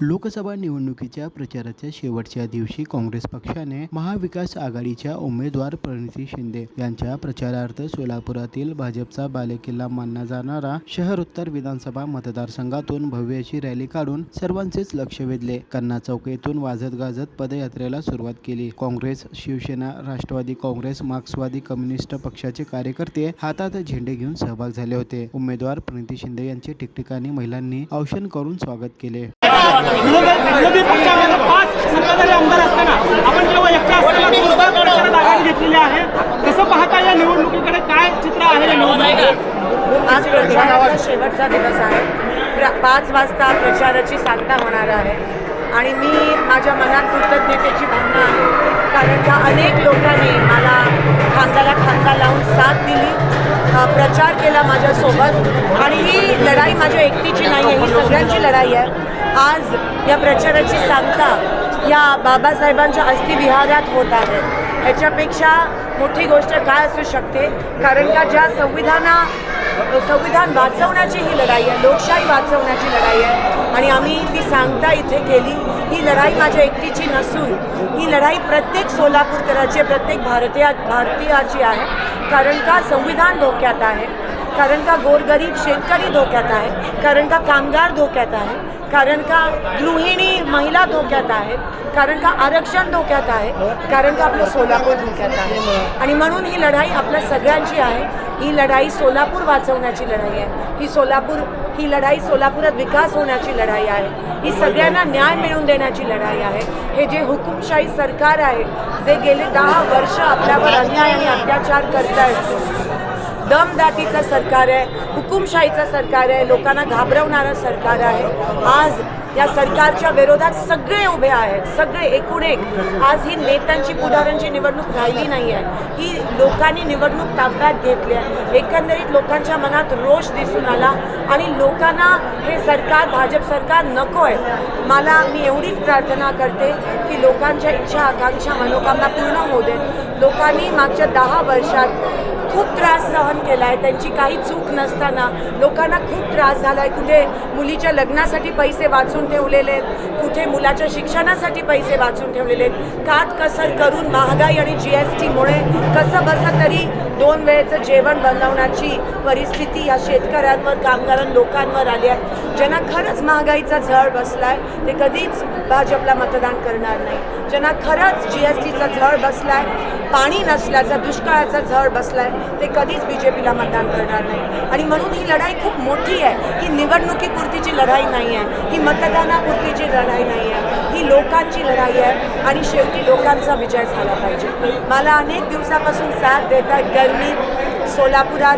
लोकसभा निवडणुकीच्या प्रचाराच्या शेवटच्या दिवशी काँग्रेस पक्षाने महाविकास आघाडीच्या उमेदवार प्रणिती शिंदे यांच्या प्रचारार्थ सोलापुरातील भाजपचा बालेकिल्ला मानला जाणारा शहर उत्तर विधानसभा मतदारसंघातून भव्य अशी रॅली काढून सर्वांचेच लक्ष वेधले. कन्ना चौक येथून वाजत गाजत पदयात्रेला सुरुवात केली. काँग्रेस शिवसेना राष्ट्रवादी काँग्रेस मार्क्सवादी कम्युनिस्ट पक्षाचे कार्यकर्ते हातात झेंडे घेऊन सहभाग झाले होते. उमेदवार प्रणिती शिंदे यांचे ठिकठिकाणी महिलांनी औषण करून स्वागत केले. विरोधी पक्षामध्ये पाच सत्ताधारी आमदार असताना आपण जेव्हा एकटा असताना जोरदार प्रचारात आघाडी घेतलेली आहे कसं पाहता या निवडणुकीकडे काय चित्र आहे या निवडणुकीत आज प्रचाराचा शेवटचा दिवस आहे पाच वाजता प्रचाराची सांगता होणार आहे आणि मी माझ्या मनात कृतज्ञतेची भावना आहे कारण का अनेक लोकांनी मला खांद्याला खांदा लावून साथ दिली प्रचार केला माझ्यासोबत. आणि ही लढाई माझ्या एकटीची नाही आहे ही सगळ्यांची लढाई आहे. आज या प्रचाराची सांगता या बाबासाहेबांच्या अस्थिविहारात होत आहे. याच्यापेक्षा मोठी गोष्ट काय असू शकते? कारण का ज्या संविधाना संविधान वाचवण्याची ही लढाई आहे लोकशाही वाचवण्याची लढाई आहे आणि आम्ही ती सांगता इथे केली ही लढाई माझ्या एकटीची नसून ही लढाई प्रत्येक सोलापूरकराची प्रत्येक भारतीया भारतीयाची आहे. कारण का संविधान धोक्यात आहे? कारण का गोरगरीब शेतकरी धोक्यात आहे कारण का कामगार धोक्यात आहे कारण का गृहिणी महिला धोक्यात आहेत कारण का आरक्षण धोक्यात आहे कारण का आपलं सोलापूर धोक्यात आहे. आणि म्हणून ही लढाई आपल्या सगळ्यांची आहे. ही लढाई सोलापूर वाचवण्याची लढाई आहे. ही सोलापूर ही लढाई सोलापुरात विकास होण्याची लढाई आहे. ही सगळ्यांना न्याय मिळवून देण्याची लढाई आहे. हे जे हुकुमशाही सरकार आहे जे गेले दहा वर्ष आपल्यावर अन्याय आणि अत्याचार करतायत दमदाटीचं सरकार आहे हुकुमशाहीचं सरकार आहे लोकांना घाबरवणारं सरकार आहे. आज या सरकारच्या विरोधात सगळे उभे आहेत सगळे एकूण एक. आज ही नेत्यांची पुढाऱ्यांची निवडणूक राहिली नाही आहे. ही लोकांनी निवडणूक ताब्यात घेतली आहे. एकंदरीत लोकांच्या मनात रोष दिसून आला आणि लोकांना हे सरकार भाजप सरकार नको आहे. मला मी एवढीच प्रार्थना करते की लोकांच्या इच्छा आकांक्षा मनोकामना पूर्ण होऊ दे लोकांनी मागच्या दहा वर्षात खूप त्रास सहन केला आहे त्यांची काही चूक नसताना लोकांना खूप त्रास झाला आहे कुठे मुलीच्या लग्नासाठी पैसे वाचून ठेवलेले आहेत. कुठे मुलाच्या शिक्षणासाठी पैसे वाचून ठेवलेले आहेत. काटकसर करून महागाई आणि जी एस टीमुळे कसं बसं तरी दोन वेळेचं जेवण बनवण्याची परिस्थिती या शेतकऱ्यांवर कामगारां लोकांवर आली आहे. ज्यांना खरंच महागाईचा झळ बसला आहे ते कधीच भाजपला मतदान करणार नाही. ज्यांना खरंच जी एस टीचा झळ बसला आहे पाणी नसल्याचा दुष्काळाचा झळ बसलाय ते कधीच बी जे पीला मतदान करणार नाही. आणि म्हणून ही लढाई खूप मोठी आहे. ही निवडणुकीपुरतीची लढाई नाही आहे. ही मतदानापुरतीची लढाई नाही आहे. ही लोकांची लढाई आहे. आणि शेवटी लोकांचा विजय झाला पाहिजे. मला अनेक दिवसापासून साथ देत आहेत सोलापुरात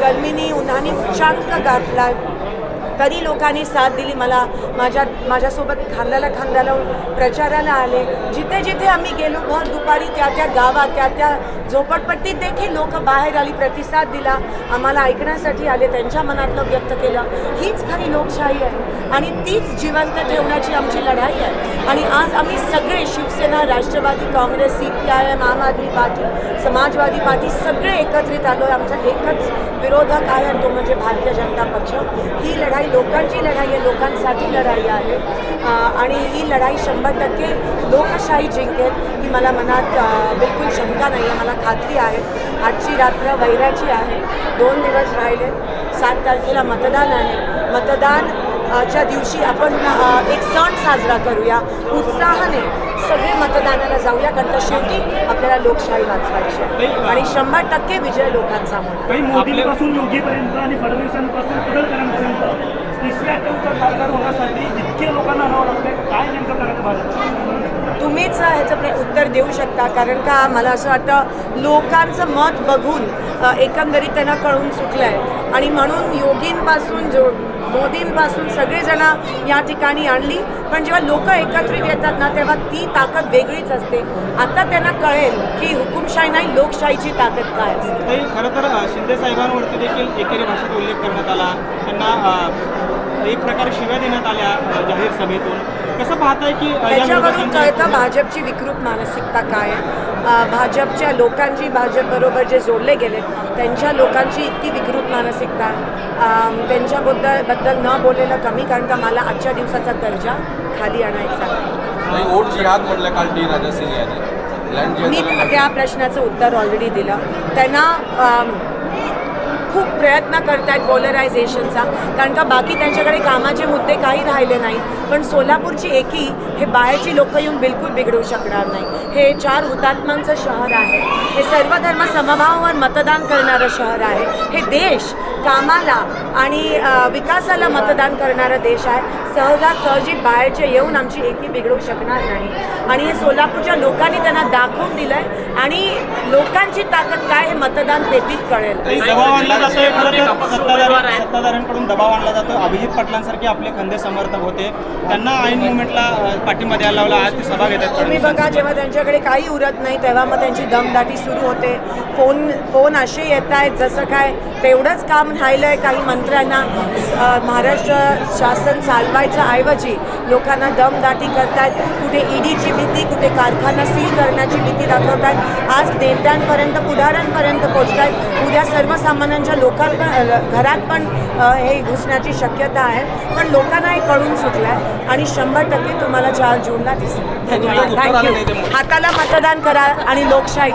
गर्मीनी उ- उन्हाने उच्चांक गाठला तरी लोकांनी साथ दिली. मला माझ्या माझ्यासोबत खांद्याला खांदा लावून प्रचाराला आले. जिथे जिथे आम्ही गेलो भर दुपारी त्या त्या गावात त्या त्या झोपडपट्टीत देखील लोक बाहेर आली प्रतिसाद दिला. आम्हाला ऐकण्यासाठी आले त्यांच्या मनातलं व्यक्त केलं. हीच खरी लोकशाही आहे आणि तीच जिवंत ठेवण्याची आमची लढाई आहे. आणि आज आम्ही सगळे Shiv Sena Rashtrawadi Congress C P I M Aam Aadmi party Samajwadi party सगळे एकत्रित आलो आहे आमचा एकच विरोधक आहे आणि तो म्हणजे भारतीय जनता पक्ष. ही लढाई लोकांची लढाई आहे लोकांसाठी लढाई आहे. आणि ही लढाई शंभर टक्के लोकशाही जिंकेल ही मला मनात बिलकुल शंका नाही आहे. मला खात्री आहे. आजची रात्र वैराची आहे. दोन दिवस राहिले. सात तारखेला मतदान आहे. मतदान च्या दिवशी आपण एक सण साजरा करूया. उत्साहाने सगळे मतदानाला जाऊया कारण का शेवटी आपल्याला लोकशाही वाचवायची आहे. आणि शंभर टक्के विजय लोकांचा मोदींपासून योगीपर्यंत आणि फडणवीसांपासून पडळकरांपर्यंत तिसऱ्या खासदार होण्यासाठी इतके लोकांना आणावं लागतंय. काय नेमकं करायचं तुम्हीच ह्याचं उत्तर देऊ शकता. कारण का मला असं वाटतं लोकांचं मत बघून एकंदरीत त्यांना कळून चुकलं आहे आणि म्हणून योगींपासून जो मोदींपासून सगळेजण या ठिकाणी आणली. पण जेव्हा लोक एकत्रित येतात ना तेव्हा ती ताकद वेगळीच असते. आता त्यांना कळेल की हुकुमशाही नाही लोकशाहीची ताकद काय असते. खरं तर शिंदे साहेबांवरती देखील एकेरी भाषेत उल्लेख करण्यात आला. त्यांना एक प्रकारे शिव्या देण्यात आल्या जाहीर सभेतून. कसं पाहताय की त्याच्यावरून कळतं भाजपची विकृत मानसिकता काय आहे? भाजपच्या लोकांची भाजपबरोबर जे जोडले गेले त्यांच्या लोकांची इतकी विकृत मानसिकता त्यांच्याबद्दल बद्दल न बोललेलं कमी कारण का मला आजच्या दिवसाचा दर्जा खाली आणायचा आहे. आणि वोट जिहाद म्हणलं काल टी. राजा सिंग यांनी. लँड मी त्या प्रश्नाचं उत्तर ऑलरेडी दिलं. त्यांना खूप प्रयत्न करत आहेत पोलरायझेशनचा कारण का बाकी त्यांच्याकडे कामाचे मुद्दे काही राहिले नाहीत. पण सोलापूरची एकी हे बाहेरची लोक येऊन बिलकुल बिघडू शकणार नाही. हे चार हुतात्म्यांचं शहर आहे. हे सर्व धर्म समभावावर मतदान करणारं शहर आहे. हे देश कामाला आणि विकासाला मतदान करणारा देश आहे. सहजासहजी बाहेरचे येऊन आमची एकी बिघडू शकणार नाही. आणि हे सोलापूरच्या लोकांनी त्यांना दाखवून दिलंय. आणि लोकांची ताकद काय हे मतदान पेटीत कळेल. दबाव आणला सत्ताधारी सत्ताधाऱ्यांकडून दबाव आणला जातो. अभिजित पाटलांसारखे आपले खंदे समर्थक होते. त्यांना ऐन मुवमेंटला पाठिंबा द्यायला लावला. आज ती सभा घेतात तुम्ही बघा जेव्हा त्यांच्याकडे काही उरत नाही तेव्हा मग त्यांची दमदाटी सुरू होते. फोन फोन असे येत आहेत जसं काय तेवढंच काम राहिलं आहे काही मंत्र्यांना. महाराष्ट्र शासन चालवायचं ऐवजी लोकांना दमदाटी करतायत. कुठे ईडीची भीती कुठे कारखाना सील करण्याची भीती दाखवतात आज नेत्यांपर्यंत पुढाऱ्यांपर्यंत पोचतायत उद्या सर्वसामान्यांच्या लोकांना घरात पण हे घुसण्याची शक्यता आहे. पण लोकांना हे कळून सुटलं आहे आणि शंभर टक्के तुम्हाला चार जूनला दिसेल. धन्यवाद. थँक्यू हाताला मतदान करा आणि लोकशाही